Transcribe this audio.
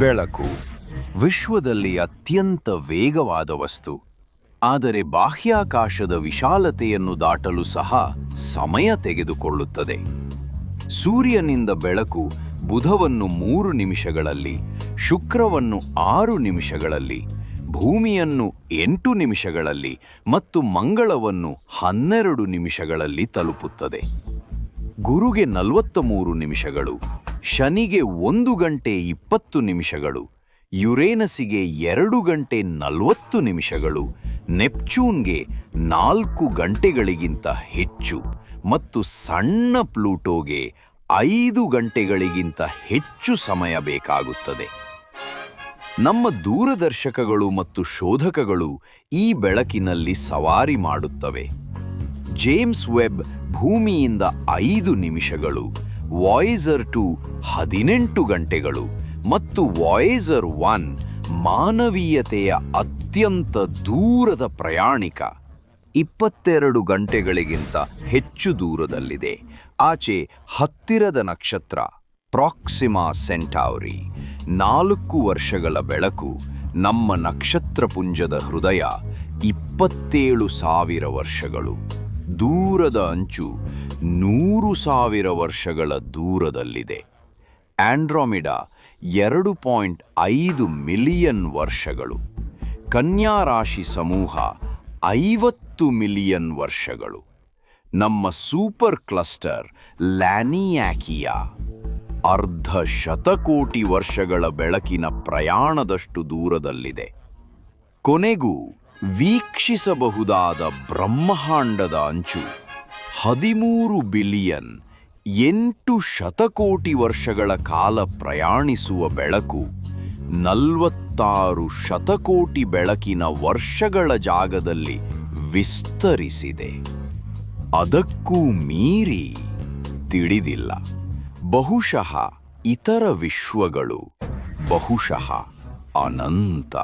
ಬೆಳಕು ವಿಶ್ವದಲ್ಲಿ ಅತ್ಯಂತ ವೇಗವಾದ ವಸ್ತು. ಆದರೆ ಬಾಹ್ಯಾಕಾಶದ ವಿಶಾಲತೆಯನ್ನು ದಾಟಲು ಸಹ ಸಮಯ ತೆಗೆದುಕೊಳ್ಳುತ್ತದೆ. ಸೂರ್ಯನಿಂದ ಬೆಳಕು ಬುಧವನ್ನು ಮೂರು ನಿಮಿಷಗಳಲ್ಲಿ, ಶುಕ್ರವನ್ನು ಆರು ನಿಮಿಷಗಳಲ್ಲಿ, ಭೂಮಿಯನ್ನು ಎಂಟು ನಿಮಿಷಗಳಲ್ಲಿ ಮತ್ತು ಮಂಗಳವನ್ನು ಹನ್ನೆರಡು ನಿಮಿಷಗಳಲ್ಲಿ ತಲುಪುತ್ತದೆ. ಗುರುಗೆ ನಲವತ್ತ ಮೂರು ನಿಮಿಷಗಳು ಶನಿಗೆ ಒಂದು ಗಂಟೆ ಇಪ್ಪತ್ತು ನಿಮಿಷಗಳು ಯುರೇನಸಿಗೆ ಎರಡು ಗಂಟೆ ನಲವತ್ತು ನಿಮಿಷಗಳು, ನೆಪ್ಚೂನ್ಗೆ ನಾಲ್ಕು ಗಂಟೆಗಳಿಗಿಂತ ಹೆಚ್ಚು ಮತ್ತು ಸಣ್ಣ ಪ್ಲೂಟೋಗೆ ಐದು ಗಂಟೆಗಳಿಗಿಂತ ಹೆಚ್ಚು ಸಮಯ ಬೇಕಾಗುತ್ತದೆ. ನಮ್ಮ ದೂರದರ್ಶಕಗಳು ಮತ್ತು ಶೋಧಕಗಳು ಈ ಬೆಳಕಿನಲ್ಲಿ ಸವಾರಿ ಮಾಡುತ್ತವೆ. ಜೇಮ್ಸ್ ವೆಬ್ ಭೂಮಿಯಿಂದ ಐದು ನಿಮಿಷಗಳು ವಾಯ್ಸರ್ ಟು ಹದಿನೆಂಟು ಗಂಟೆಗಳು ಮತ್ತು ವಾಯ್ಸರ್ ಒನ್ ಮಾನವೀಯತೆಯ ಅತ್ಯಂತ ದೂರದ ಪ್ರಯಾಣಿಕ. ಇಪ್ಪತ್ತೆರಡು ಗಂಟೆಗಳಿಗಿಂತ ಹೆಚ್ಚು ದೂರದಲ್ಲಿದೆ. ಆಚೆ ಹತ್ತಿರದ ನಕ್ಷತ್ರ ಪ್ರಾಕ್ಸಿಮಾ ಸೆಂಟಾವರಿ. ನಾಲ್ಕು ವರ್ಷಗಳ ಬೆಳಕು ನಮ್ಮ ನಕ್ಷತ್ರಪುಂಜದ ಹೃದಯ ಇಪ್ಪತ್ತೇಳು ಸಾವಿರ ವರ್ಷಗಳು. ದೂರದ ಅಂಚು ನೂರು ಸಾವಿರ ವರ್ಷಗಳ ದೂರದಲ್ಲಿದೆ. ಆಂಡ್ರೋಮಿಡಾ ಎರಡು ಪಾಯಿಂಟ್ ಐದು ಮಿಲಿಯನ್ ವರ್ಷಗಳು. ಕನ್ಯಾ ರಾಶಿ ಸಮೂಹ ಐವತ್ತು ಮಿಲಿಯನ್ ವರ್ಷಗಳು. ನಮ್ಮ ಸೂಪರ್ ಕ್ಲಸ್ಟರ್ ಲ್ಯಾನಿಯಾಕಿಯಾ. ಅರ್ಧ ಶತಕೋಟಿ ವರ್ಷಗಳ ಬೆಳಕಿನ ಪ್ರಯಾಣದಷ್ಟು ದೂರದಲ್ಲಿದೆ. ಕೊನೆಗೂ ವೀಕ್ಷಿಸಬಹುದಾದ ಬ್ರಹ್ಮಾಂಡದ ಅಂಚು ಹದಿಮೂರು ಬಿಲಿಯನ್ ಎಂಟು ಶತಕೋಟಿ ವರ್ಷಗಳ ಕಾಲ ಪ್ರಯಾಣಿಸುವ ಬೆಳಕು ನಲ್ವತ್ತಾರು ಶತಕೋಟಿ ಬೆಳಕಿನ ವರ್ಷಗಳ ಜಾಗದಲ್ಲಿ ವಿಸ್ತರಿಸಿದೆ. ಅದಕ್ಕೂ ಮೀರಿ ತಿಳಿದಿಲ್ಲ. ಬಹುಶಃ ಇತರ ವಿಶ್ವಗಳು, ಬಹುಶಃ ಅನಂತ.